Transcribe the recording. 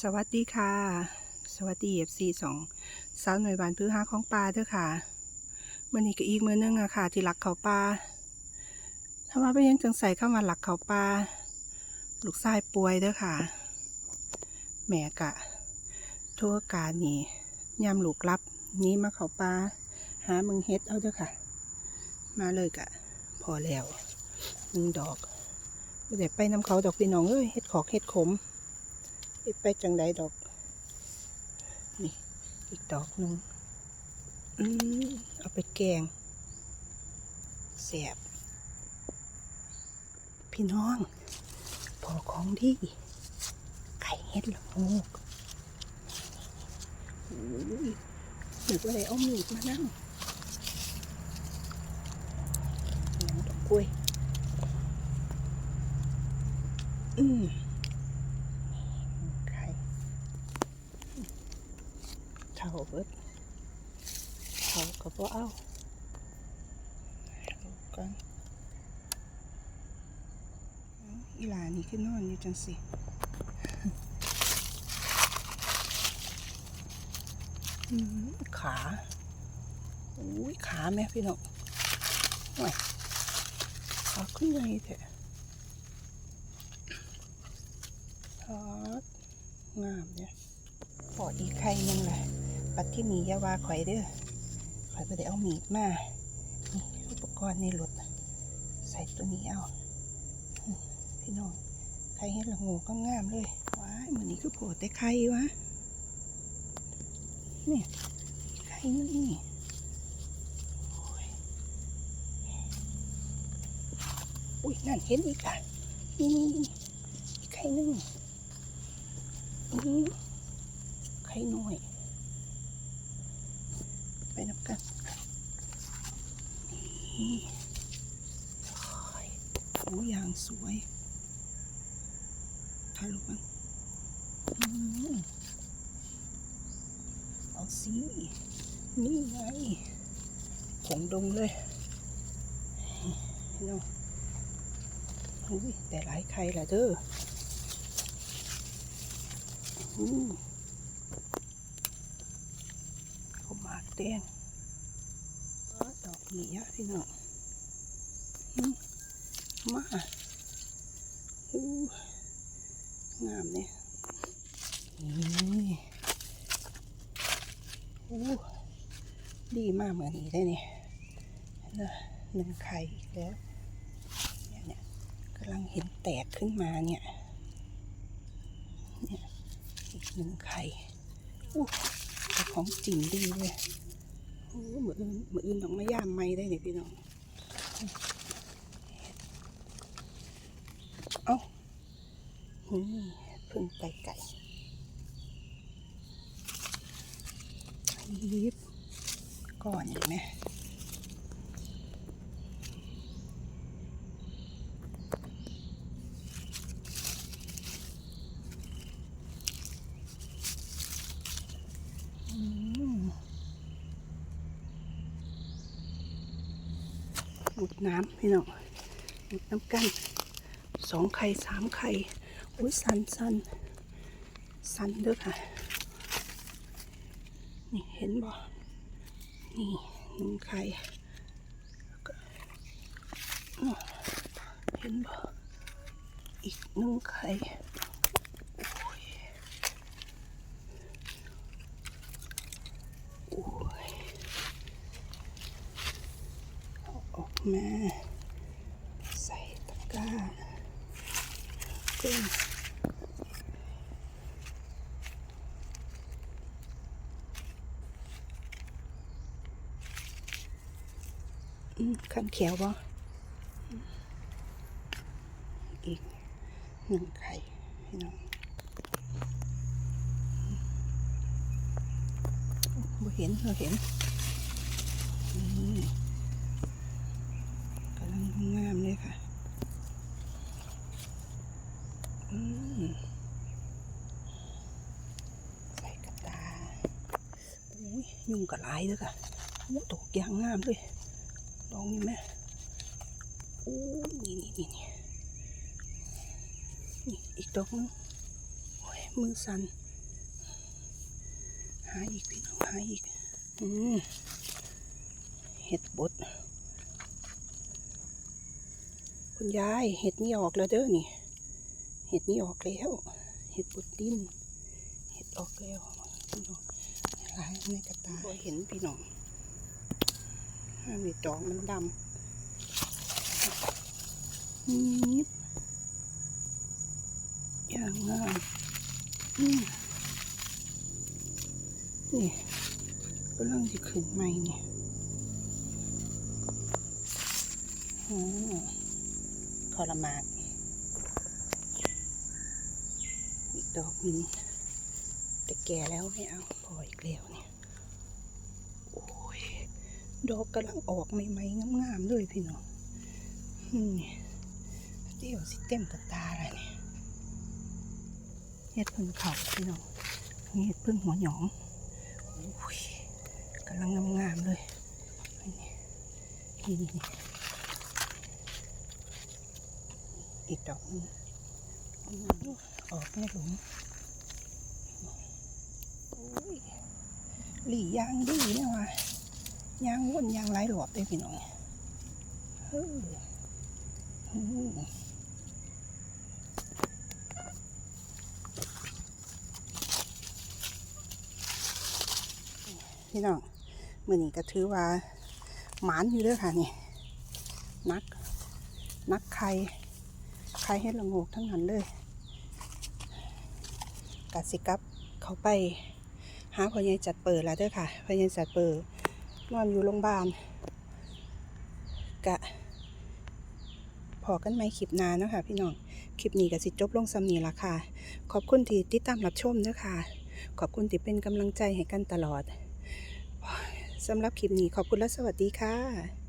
สวัสดีค่ะ สวัสดีเอฟซีสองสาวหน่วยบานพื้นหาของปลาเด้อค่ะมื่อนี้ก็อีกมือนึงอะค่ะ ที่หลักเขาปลาถ้าว่าไปยังจังใส่เข้ามาหลักเขาปลาลูกชายป่วยเด้อค่ะแม่กะ ทั่วการนี่ยามลูกรับนี้มาเขาปลาหามึงเฮ็ดเอาเด้อค่ะ มาเลยกะ พอแล้วหนึ่งดอกไม่ได้ไปน้ำเขาดอกพี่น้องเอ้ยเฮ็ดขอกเฮ็ดขม ไปจังใดดอก นี่อีกดอกหนึ่งอืมเอาไปแกงแสบพี่น้องพอของดี ไข่เฮ็ดละโงกอุ้ยหรือว่าอะไรเอาหมีดมานั่งยังดอกกล้วย อืม ไข่ เท่าเบิดเท่าก็บ่เอาลูกกันอาอีหลานี่ขึ้นนอนอยู่จังสิอืมขาอุ้ยขาแม่พี่น้องโอ้ยขาขึ้นไงแท้ทอดงามเนี่ยปอดอีกไข่หนึงแหละ ปัดที่มียาวาข่อยเด้อข่อยก็ได้เอามีดมานี่อุปกรณ์ในรถใส่ตัวนี้เอาพี่น้องไข่เห็ดละโงูก็งามเลยว้ายมันนี้คือโผล่แต่ไข่วะเนี่ยไข่นี่อุ้ยนั่นเห็นอีกอะนี่นี่ไข่นึงอืมไข่น้อย ไปนับกัน นี่ โอ้ยโอ้ยางสวยถ่ายรูปกันอืมเอาสินี่ไงผงดงเลยเนาะอุ้ยแต่หลายไข่ละเด้ออืมเขาหมากแดงอ้อดอก นี้อะพี่น้องมาอู้งามเนี่ยนี่อู้ดีมากเหมือนนี้ได้เนี่ยนะหนึ่งไข่อีกแล้วเนี่ยเนี่ยกำลังเห็นแตกขึ้นมาเนี่ยอีกหนึ่งไข่อู้ของจริงดีเลย โอ้มืออื่นมืออื่นต้องมาย่ามไม้ได้เนี่ยพี่น้อง เอ้านี่พึ่งไปไก่ยิบก่อนเห็นไหมอืม หมดน้ำพี่น้องหมดน้ำกันสองไข่สามไข่อุ้ยสันสันสันเด้อค่ะ นี่เห็นบ่นี่หนึ่งไข่แล้วก็เห็นบ่อีกหนึ่งไข่โอ้ยโอ้ยเอาออก มา ใส่ตะกร้ากุ้งขันเขียวบ่อีกหนึ่งไข่พี่น้องบ่เห็นเราเห็นกำลังงามเลยค่ะ อืมใส่กระตาอุ้ ยยุงกระไรเลยค่ะโอ้ตกยางงามเลยลองนี่ไหมโอ้นี่นี่นี่นี่นี่อีกดอกนึงโอ้ยมือสั่นหาอีกพี่น้องหาอีกอืมเห็ดบดคุณยายเห็ดนี่ออกแล้วเด้อนี่ เห็ดนี่ออกแล้ว เห็ดบดดินเห็ดออกแล้วพี่น้อง หลายในกระตาบ่เห็นพี่น้องถ้ามีดอกมันดำนิดอย่างงามอืมนี่กำลังจะขึ้นใหม่เนี่ยอืมทรมานอีกดอกนึง แก่แล้วไม่เอาพออีกแล้วเนี่ย โอ้ย ดอกกำลังออกใหม่ๆงามๆเลยพี่น้องอืมเดี๋ยวสิเต็มกระตาเลยเนี่ยเฮ็ดพึ่งเขาพี่น้องเฮ็ดพึ่งหัวหยองโอ้ยกำลังงามๆเลยนี่นี่นี่อีกดอกนึงอออกไม่หลงโอ้ย หลียางดีเนี่ยวะยางว่นยางหลายหลอดเลยพี่น้องเอออืมพี่น้องมื่อนี้ก็ถือว่าหมานอยู่เด้วยค่ะนี่นักนักไข่ไข่ให้ละงกทั้งนั้นเลยกัดสิกับเขาไป หาพ่อใหญ่จัดเปิดแล้วเด้วยค่ะพ่อใหญ่จัดเปิดนอนอยู่โรงพยาบาลกะพอกันไหมคลิปนาเนาะคะพี่น้อง คลิปนี้ก็สิจบลงสำนีละค่ะ ขอบคุณที่ติดตามรับชมเด้อค่ะ ขอบคุณที่เป็นกำลังใจให้กันตลอดสำหรับคลิปนี้ขอบคุณและสวัสดีค่ะ